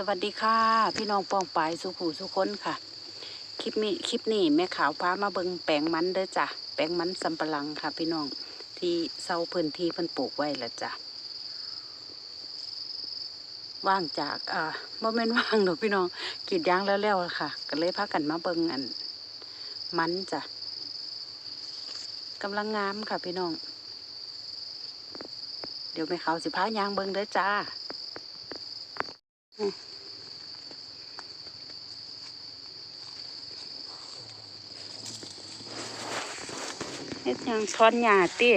สวัสดีค่ะ พี่น้องปองปายสุขูสุคนค่ะ คลิปนี้คลิปนี้แม่ขาวพามาเบิงแปลงมันเด้อจ้ะแปลงมันสำปะหลังค่ะ พี่น้องที่เซาพื้นที่เพิ่นปลูกไว้ละจ้ะว่างจากอ่าบ่แม่นว่างดอกพี่น้องกรีดยางแล้วๆล่ะค่ะ ก็เลยพากันมาเบิงอัน มันจ้ะกำลังงามค่ะพี่น้อง เดี๋ยวแม่ขาวสิพายางเบิงเด้อจ้า เฮ็ดยังทอนหญ้าติ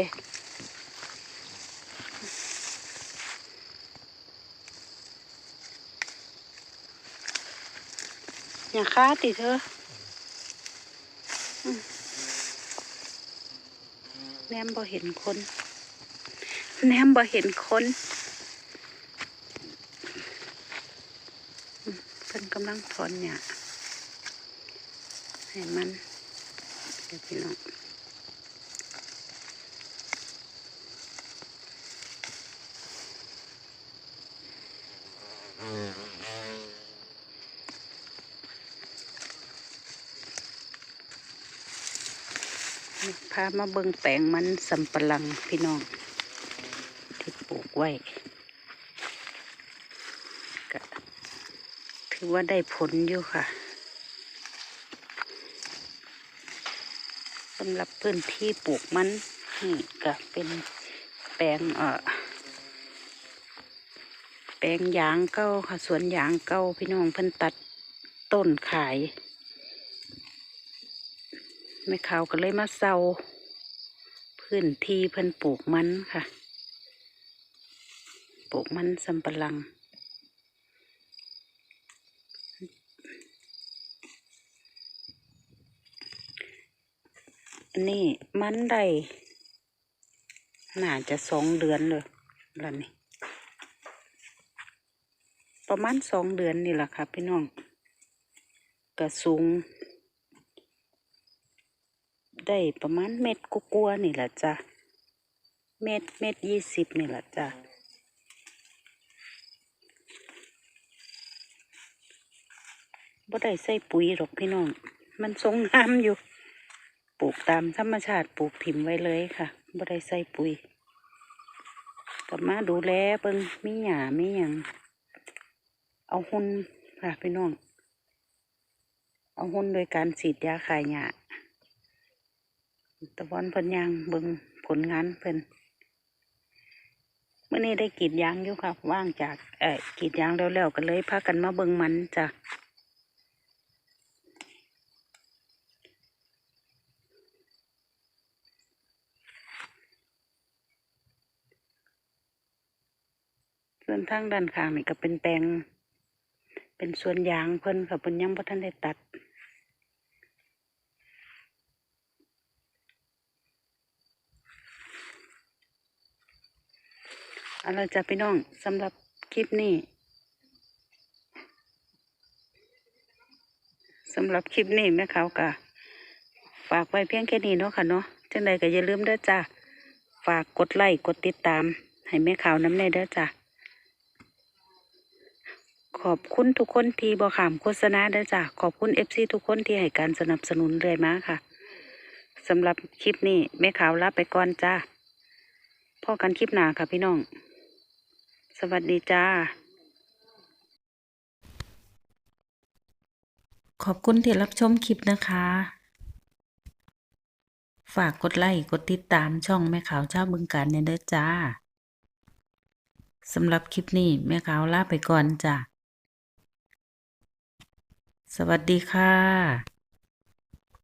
หญ้าค้าติเธอแนมบ่เห็นคน แนมบ่เห็นคนอืมเพิ่น กำลังถอนหญ้าให้มันเดี๋ยวพี่น้องพามาเบิ่งแปลงมันสำปะหลังพี่น้อง ที่ปลูกไว้ ถือว่าได้ผลอยู่ค่ะสำหรับพื้นที่ปลูกมันนี่ก็เป็นแปลงเอ่อแปลงยางเก้าค่ะสวนยางเก้าพี่น้องเพิ่นตัดต้นขายแม่ขาวก็เลยมาเซาพื้นที่เพิ่นปลูกมันค่ะ ปลูกมันสำปะหลัง อันนี้มันได้น่าจะสองเดือนเลยล้วนี่ประมาณสองเดือนนี่แหละค่ะพี่น้องกระสูง ได้ประมาณเม็ดกลัวๆนี่แหละจ้ะเม็ดเม็ดยี่สิบนี่แหละจ้ะบ่ได้ใส่ปุ๋ยหรอกพี่น้อง มันทรงงามอยู่ ปลูกตามธรรมชาติปลูกถิ่มไว้เลยค่ะบ่ได้ใส่ปุ๋ยกลับมาดูแลเบิ่งมีหญ้ามีหยังเอาหุ่นค่ะพี่น้อง เอาหุ่นโดยการฉีดยาขายหญ้าตะวันเพิ่นยางเบิ่งผลงานเพิ่นเมื่อนี้ได้กีดยางอยู่ครับว่างจากเอ่อกีดยางแล้วๆก็เลยพากันมาเบิ่งมันจ้ะ ส่วนทางด้านข้างนี่ก็เป็นแปลงเป็นส่วนยางเพิ่นค่ะเพิ่นยังบ่ทันได้ตัดเอาละจ้ะพี่น้องสำหรับคลิปนี้สำหรับคลิปนี้แม่เขากะฝากไว้เพียงแค่นี้เนาะค่ะเนาะจังใดก็อย่าลืมเด้อจ้ะฝากกดไลค์กดติดตาม ให้แม่ขาวน้ำในเด้อจ้ะ ขอบคุณทุกคนที่บอขามโฆษณาเด้อจ้ะขอบคุณเอฟซีทุกคนที่ให้การสนับสนุนเรื่อยมาค่ะสำหรับคลิปนี้แม่ขาวลาไปก่อนจ้าพ่อกันคลิปหนาค่ะพี่น้อง สวัสดีจ้า ขอบคุณที่รับชมคลิปนะคะ ฝากกดไลค์กดติดตามช่องแม่ขาวเจ้าบึงการเนี่ยเด้อจ้าสำหรับคลิปนี้แม่ขาวลาไปก่อนจ้า สวัสดีค่ะ